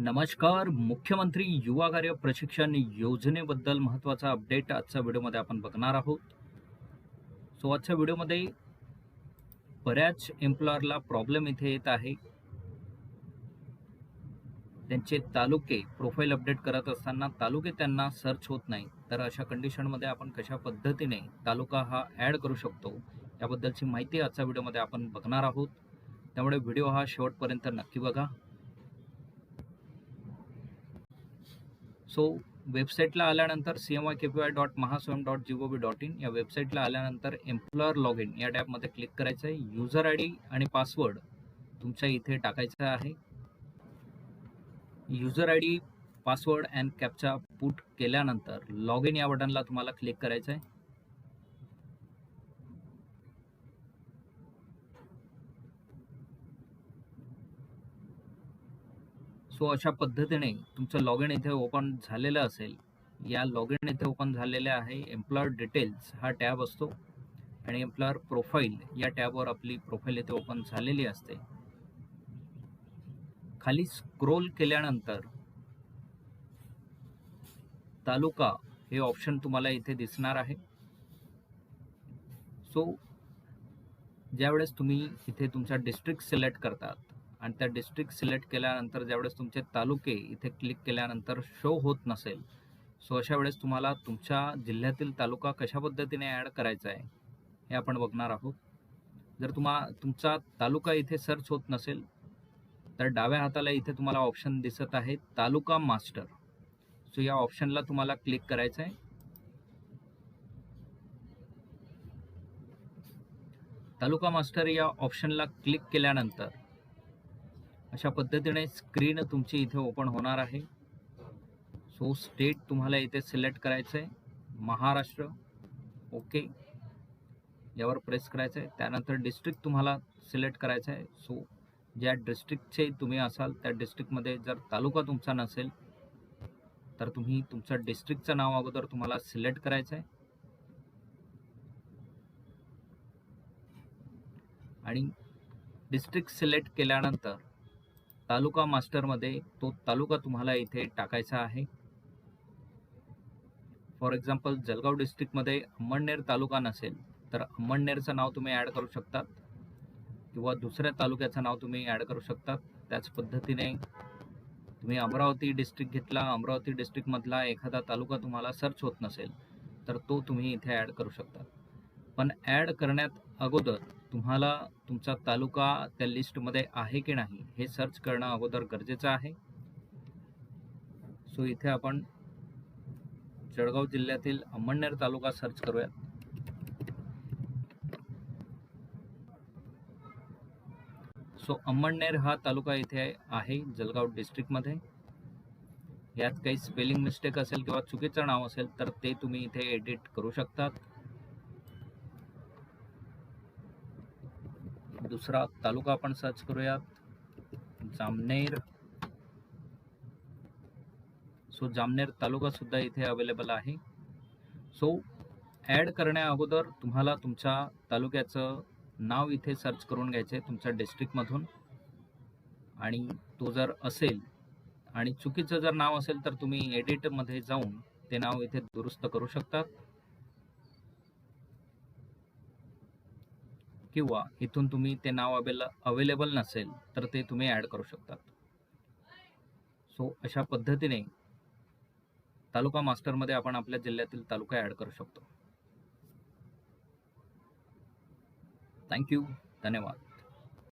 नमस्कार. मुख्यमंत्री युवा कार्य प्रशिक्षण योजनेबद्दल महत्त्वाचा अपडेट आजच्या व्हिडिओमध्ये आपण बघणार आहोत. सो आजच्या व्हिडिओमध्ये बऱ्याच एम्प्लॉयरला प्रॉब्लेम इथे येत आहे. त्यांचे तालुके प्रोफाईल अपडेट करत असताना तालुके त्यांना सर्च होत नाही. तर अशा कंडिशनमध्ये आपण कशा पद्धतीने तालुका हा ॲड करू शकतो याबद्दलची माहिती आजच्या व्हिडिओमध्ये आपण बघणार आहोत. त्यामुळे व्हिडिओ हा शेवटपर्यंत नक्की बघा. सो वेबसाईटला आल्यानंतर C M I K P Y dot Mahaswayam dot G O V dot in या वेबसाईटला आल्यानंतर एम्प्लॉयर लॉग इन या टॅबमध्ये क्लिक करायचं आहे युजर आय डी आणि पासवर्ड तुमच्या इथे टाकायचा आहे. User I D password and captcha put केल्यानंतर लॉग इन या बटनला तुम्हाला क्लिक करायचं आहे सो अशा पद्धतीने तुमचं लॉग इन इथे ओपन झालेलं असेल या लॉग इन इथे ओपन झालेले आहे एम्प्लॉयर डिटेल्स हा टॅब असतो. आणि एम्प्लॉयर प्रोफाईल या टॅबवर आपली प्रोफाईल इथे ओपन झालेली असते. खाली स्क्रोल केल्यानंतर तालुका हे ऑप्शन तुम्हाला इथे दिसणार आहे. सो ज्यावेळेस तुम्ही इथे तुमचा डिस्ट्रिक्ट सिलेक्ट करतात आणि त्या डिस्ट्रिक्ट सिलेक्ट केल्यानंतर ज्यावेळेस तुमचे तालुके इथे क्लिक केल्यानंतर शो होत नसेल सो अशा वेळेस तुम्हाला तुमच्या जिल्ह्यातील तालुका कशा पद्धतीने ॲड करायचा आहे हे आपण बघणार आहोत. जर तुम्हा तुमचा तालुका इथे सर्च होत नसेल तर डाव्या हाताला इथे तुम्हाला ऑप्शन दिसत आहे तालुका मास्टर सो या ऑप्शनला तुम्हाला क्लिक करायचं आहे. तालुका मास्टर या ऑप्शनला क्लिक केल्यानंतर अशा पद्धतीने स्क्रीन तुमची इथे ओपन होणार आहे. सो स्टेट तुम्हाला इथे सिलेक्ट करायचं आहे महाराष्ट्र ओके यावर प्रेस करायचं आहे त्यानंतर डिस्ट्रिक्ट तुम्हाला सिलेक्ट करायचं आहे सो ज्या डिस्ट्रिक्टचे तुम्ही असाल त्या डिस्ट्रिक्टमध्ये जर तालुका तुमचा नसेल तर तुम्ही तुमचं डिस्ट्रिक्टचं नाव अगोदर तुम्हाला सिलेक्ट करायचं आहे आणि डिस्ट्रिक्ट सिलेक्ट केल्यानंतर तालुका मास्टरमध्ये तो तालुका तुम्हाला इथे टाकायचा आहे. फॉर एक्झाम्पल जळगाव डिस्ट्रिक्टमध्ये अंमळनेर तालुका नसेल तर अंमळनेरचं नाव तुम्ही ॲड करू शकतात. किंवा दुसऱ्या तालुक्याचं नाव तुम्ही ॲड करू शकतात. त्याच पद्धतीने तुम्ही अमरावती डिस्ट्रिक्ट घेतला अमरावती डिस्ट्रिक्टमधला एखादा तालुका तुम्हाला सर्च होत नसेल तर तो तुम्ही इथे ॲड करू शकता पण ॲड करण्यात अगोदर तुम्हाला तुमचा तालुका त्या लिस्टमध्ये आहे की नाही हे सर्च करणं अगोदर गरजेचं आहे. सो इथे आपण जळगाव जिल्ह्यातील अंमळनेर तालुका सर्च करूयात. सो अंमळनेर हा तालुका इथे आहे जळगाव डिस्ट्रिक्टमध्ये. यात काही स्पेलिंग मिस्टेक असेल किंवा चुकीचं नाव असेल तर ते तुम्ही इथे एडिट करू शकतात. दुसरा तालुका आपण सर्च करूयात जामनेर. सो जामनेर तालुका सुद्धा इथे अवेलेबल आहे. सो ॲड करण्या अगोदर तुम्हाला तुमच्या तालुक्याचं नाव इथे सर्च करून घ्यायचं आहे तुमच्या डिस्ट्रिक्टमधून आणि तो जर असेल आणि चुकीचं जर नाव असेल तर तुम्ही एडिटमध्ये जाऊन ते नाव इथे दुरुस्त करू शकतात. किंवा इथून तुम्ही ते नाव अवेल अवेलेबल नसेल तर ते तुम्ही ॲड करू शकतात. सो अशा पद्धतीने तालुका मास्टरमध्ये आपण आपल्या जिल्ह्यातील तालुका ॲड करू शकतो. थँक्यू धन्यवाद.